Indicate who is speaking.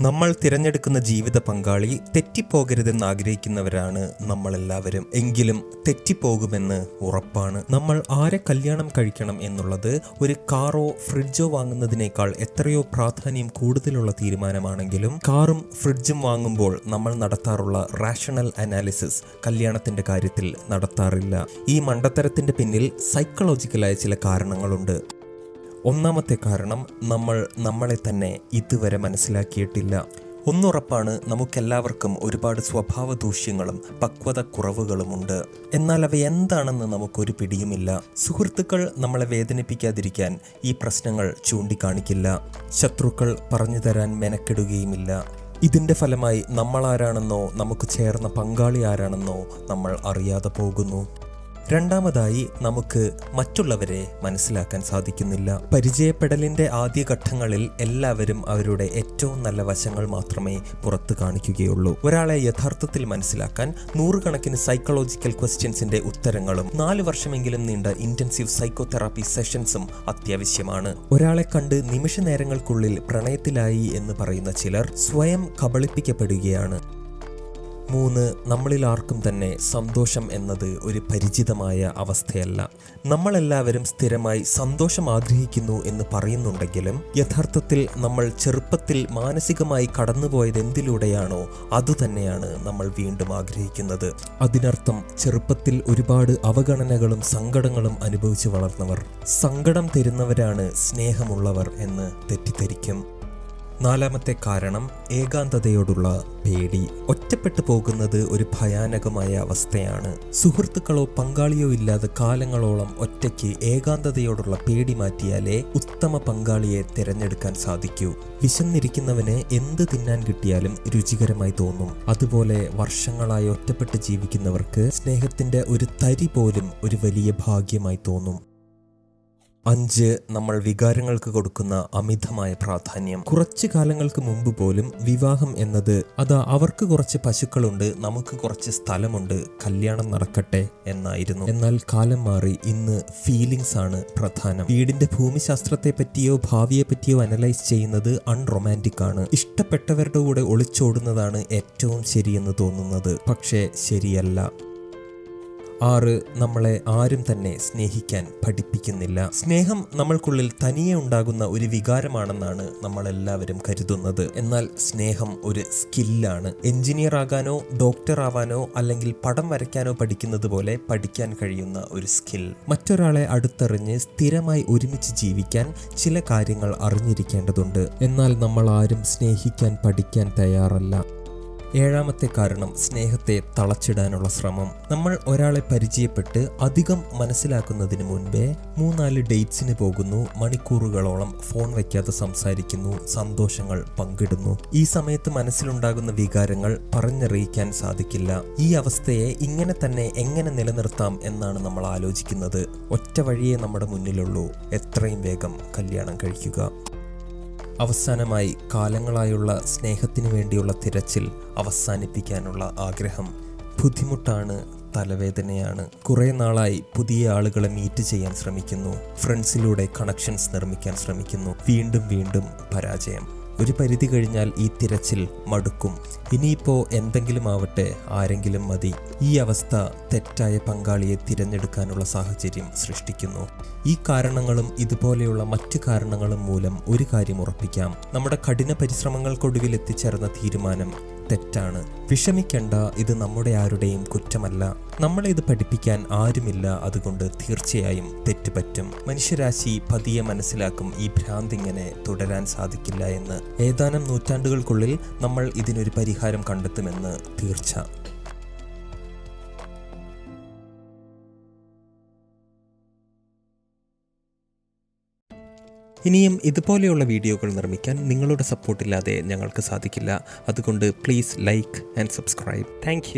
Speaker 1: നമ്മൾ തിരഞ്ഞെടുക്കുന്ന ജീവിത പങ്കാളി തെറ്റിപ്പോകരുതെന്ന് ആഗ്രഹിക്കുന്നവരാണ് നമ്മളെല്ലാവരും. എങ്കിലും തെറ്റിപ്പോകുമെന്ന് ഉറപ്പാണ്. നമ്മൾ ആരെ കല്യാണം കഴിക്കണം എന്നുള്ളത് ഒരു കാറോ ഫ്രിഡ്ജോ വാങ്ങുന്നതിനേക്കാൾ എത്രയോ പ്രാധാന്യം കൂടുതലുള്ള തീരുമാനമാണെങ്കിലും കാറും ഫ്രിഡ്ജും വാങ്ങുമ്പോൾ നമ്മൾ നടത്താറുള്ള റാഷണൽ അനാലിസിസ് കല്യാണത്തിന്റെ കാര്യത്തിൽ നടത്താറില്ല. ഈ മണ്ടത്തരത്തിന്റെ പിന്നിൽ സൈക്കോളജിക്കലായ ചില കാരണങ്ങളുണ്ട്. ഒന്നാമത്തെ കാരണം നമ്മൾ നമ്മളെ തന്നെ ഇതുവരെ മനസ്സിലാക്കിയിട്ടില്ല. ഒന്നുറപ്പാണ് നമുക്കെല്ലാവർക്കും ഒരുപാട് സ്വഭാവ ദൂഷ്യങ്ങളും പക്വത കുറവുകളുമുണ്ട് എന്നാൽ അവ എന്താണെന്ന് നമുക്കൊരു പിടിയുമില്ല. സുഹൃത്തുക്കൾ നമ്മളെ വേദനിപ്പിക്കാതിരിക്കാൻ ഈ പ്രശ്നങ്ങൾ ചൂണ്ടിക്കാണിക്കില്ല. ശത്രുക്കൾ പറഞ്ഞു തരാൻ മെനക്കെടുകയുമില്ല. ഇതിന്റെ ഫലമായി നമ്മളാരാണെന്നോ നമുക്ക് ചേർന്ന പങ്കാളി ആരാണെന്നോ നമ്മൾ അറിയാതെ പോകുന്നു. രണ്ടാമതായി നമുക്ക് മറ്റുള്ളവരെ മനസ്സിലാക്കാൻ സാധിക്കുന്നില്ല. പരിചയപ്പെടലിന്റെ ആദ്യ ഘട്ടങ്ങളിൽ എല്ലാവരും അവരുടെ ഏറ്റവും നല്ല വശങ്ങൾ മാത്രമേ പുറത്തു കാണിക്കുകയുള്ളൂ. ഒരാളെ യഥാർത്ഥത്തിൽ മനസ്സിലാക്കാൻ നൂറുകണക്കിന് സൈക്കോളജിക്കൽ ക്വസ്റ്റ്യൻസിന്റെ ഉത്തരങ്ങളും നാല് വർഷമെങ്കിലും നീണ്ട ഇന്റൻസീവ് സൈക്കോതെറാപ്പി സെഷൻസും അത്യാവശ്യമാണ്. ഒരാളെ കണ്ട് നിമിഷ നേരങ്ങൾക്കുള്ളിൽ പ്രണയത്തിലായി എന്ന് പറയുന്ന ചിലർ സ്വയം കബളിപ്പിക്കപ്പെടുകയാണ്. മൂന്ന് നമ്മളിൽ ആർക്കും തന്നെ സന്തോഷം എന്നത് ഒരു പരിചിതമായ അവസ്ഥയല്ല. നമ്മളെല്ലാവരും സ്ഥിരമായി സന്തോഷം ആഗ്രഹിക്കുന്നു എന്ന് പറയുന്നുണ്ടെങ്കിലും യഥാർത്ഥത്തിൽ നമ്മൾ ചെറുപ്പത്തിൽ മാനസികമായി കടന്നുപോയത് എന്തിലൂടെയാണോ അതുതന്നെയാണ് നമ്മൾ വീണ്ടും ആഗ്രഹിക്കുന്നത്. അതിനർത്ഥം ചെറുപ്പത്തിൽ ഒരുപാട് അവഗണനകളും സങ്കടങ്ങളും അനുഭവിച്ചു വളർന്നവർ. സങ്കടം തരുന്നവരാണ് സ്നേഹമുള്ളവർ എന്ന് തെറ്റിദ്ധരിക്കും. നാലാമത്തെ കാരണം ഏകാന്തതയോടുള്ള പേടി. ഒറ്റപ്പെട്ടു പോകുന്നത് ഒരു ഭയാനകമായ അവസ്ഥയാണ്. സുഹൃത്തുക്കളോ പങ്കാളിയോ ഇല്ലാതെ കാലങ്ങളോളം ഒറ്റയ്ക്ക് ഏകാന്തതയോടുള്ള പേടി മാറ്റിയാലേ ഉത്തമ പങ്കാളിയെ തിരഞ്ഞെടുക്കാൻ സാധിക്കൂ. വിശന്നിരിക്കുന്നവന് എന്ത് തിന്നാൻ കിട്ടിയാലും രുചികരമായി തോന്നും. അതുപോലെ വർഷങ്ങളായി ഒറ്റപ്പെട്ട് ജീവിക്കുന്നവർക്ക് സ്നേഹത്തിന്റെ ഒരു തരി പോലും ഒരു വലിയ ഭാഗ്യമായി തോന്നും. അഞ്ച് നമ്മൾ വികാരങ്ങൾക്ക് കൊടുക്കുന്ന അമിതമായ പ്രാധാന്യം. കുറച്ചു കാലങ്ങൾക്ക് മുമ്പ് പോലും വിവാഹം എന്നത് അതാ അവർക്ക് കുറച്ച് പശുക്കളുണ്ട് നമുക്ക് കുറച്ച് സ്ഥലമുണ്ട് കല്യാണം നടക്കട്ടെ എന്നായിരുന്നു. എന്നാൽ കാലം മാറി ഇന്ന് ഫീലിങ്സ് ആണ് പ്രധാനം. വീടിന്റെ ഭൂമിശാസ്ത്രത്തെ പറ്റിയോ ഭാവിയെ പറ്റിയോ അനലൈസ് ചെയ്യുന്നത് അൺറൊമാന്റിക് ആണ്. ഇഷ്ടപ്പെട്ടവരുടെ കൂടെ ഒളിച്ചോടുന്നതാണ് ഏറ്റവും ശരിയെന്ന് തോന്നുന്നത്. പക്ഷേ ശരിയല്ല. ആറ് നമ്മളെ ആരും തന്നെ സ്നേഹിക്കാൻ പഠിപ്പിക്കുന്നില്ല. സ്നേഹം നമ്മൾക്കുള്ളിൽ തനിയെ ഉണ്ടാകുന്ന ഒരു വികാരമാണെന്നാണ് നമ്മളെല്ലാവരും കരുതുന്നത്. എന്നാൽ സ്നേഹം ഒരു സ്കില്ലാണ്. എഞ്ചിനീയർ ആകാനോ ഡോക്ടർ ആവാനോ അല്ലെങ്കിൽ പടം വരയ്ക്കാനോ പഠിക്കുന്നത് പോലെ പഠിക്കാൻ കഴിയുന്ന ഒരു സ്കിൽ. മറ്റൊരാളെ അടുത്തെറിഞ്ഞ് സ്ഥിരമായി ഒരുമിച്ച് ജീവിക്കാൻ ചില കാര്യങ്ങൾ അറിഞ്ഞിരിക്കേണ്ടതുണ്ട്. എന്നാൽ നമ്മൾ ആരും സ്നേഹിക്കാൻ പഠിക്കാൻ തയ്യാറല്ല. ഏഴാമത്തെ കാരണം സ്നേഹത്തെ തളച്ചിടാനുള്ള ശ്രമം. നമ്മൾ ഒരാളെ പരിചയപ്പെട്ട് അധികം മനസ്സിലാക്കുന്നതിന് മുൻപേ മൂന്നാൽ ഡേറ്റ്സിന് പോകുന്നു മണിക്കൂറുകളോളം ഫോൺ വയ്ക്കാതെ സംസാരിക്കുന്നു സന്തോഷങ്ങൾ പങ്കിടുന്നു. ഈ സമയത്ത് മനസ്സിലുണ്ടാകുന്ന വികാരങ്ങൾ പറഞ്ഞറിയിക്കാൻ സാധിക്കില്ല. ഈ അവസ്ഥയെ ഇങ്ങനെ തന്നെ എങ്ങനെ നിലനിർത്താം എന്നാണ് നമ്മൾ ആലോചിക്കുന്നത്. ഒറ്റ വഴിയേ നമ്മുടെ മുന്നിലുള്ളൂ. എത്രയും വേഗം കല്യാണം കഴിക്കുക. അവസാനമായി കാലങ്ങളായുള്ള സ്നേഹത്തിനു വേണ്ടിയുള്ള തിരച്ചിൽ അവസാനിപ്പിക്കാനുള്ള ആഗ്രഹം ബുദ്ധിമുട്ടാണ് തലവേദനയാണ്. കുറേ നാളായി പുതിയ ആളുകളെ മീറ്റ് ചെയ്യാൻ ശ്രമിക്കുന്നു. ഫ്രണ്ട്സിലൂടെ കണക്ഷൻസ് നിർമ്മിക്കാൻ ശ്രമിക്കുന്നു. വീണ്ടും വീണ്ടും പരാജയം. ഒരു പരിധി കഴിഞ്ഞാൽ ഈ തിരച്ചിൽ മടുക്കും. ഇനിയിപ്പോൾ എന്തെങ്കിലും ആവട്ടെ ആരെങ്കിലും മതി. ഈ അവസ്ഥ തെറ്റായ പങ്കാളിയെ തിരഞ്ഞെടുക്കാനുള്ള സാഹചര്യം സൃഷ്ടിക്കുന്നു. ഈ കാരണങ്ങളും ഇതുപോലെയുള്ള മറ്റ് കാരണങ്ങളും മൂലം ഒരു കാര്യം ഉറപ്പിക്കാം. നമ്മുടെ കഠിന പരിശ്രമങ്ങൾക്കൊടുവിൽ എത്തിച്ചേർന്ന തീരുമാനം തെറ്റാണ്. വിഷമിക്കേണ്ട ഇത് നമ്മുടെ ആരുടെയും കുറ്റമല്ല. നമ്മളെ ഇത് പഠിപ്പിക്കാൻ ആരുമില്ല അതുകൊണ്ട് തീർച്ചയായും തെറ്റുപറ്റും മനുഷ്യരാശി പതിയെ മനസ്സിലാക്കും ഈ ഭ്രാന്ത് ഇങ്ങനെ തുടരാൻ സാധിക്കില്ല എന്ന്. ഏതാനും നൂറ്റാണ്ടുകൾക്കുള്ളിൽ നമ്മൾ ഇതിനൊരു പരിഹാരം കണ്ടെത്തുമെന്ന് തീർച്ച. ഇനിയും ഇതുപോലെയുള്ള വീഡിയോകൾ നിർമ്മിക്കാൻ നിങ്ങളുടെ സപ്പോർട്ടില്ലാതെ ഞങ്ങൾക്ക് സാധിക്കില്ല. അതുകൊണ്ട് please like and subscribe thank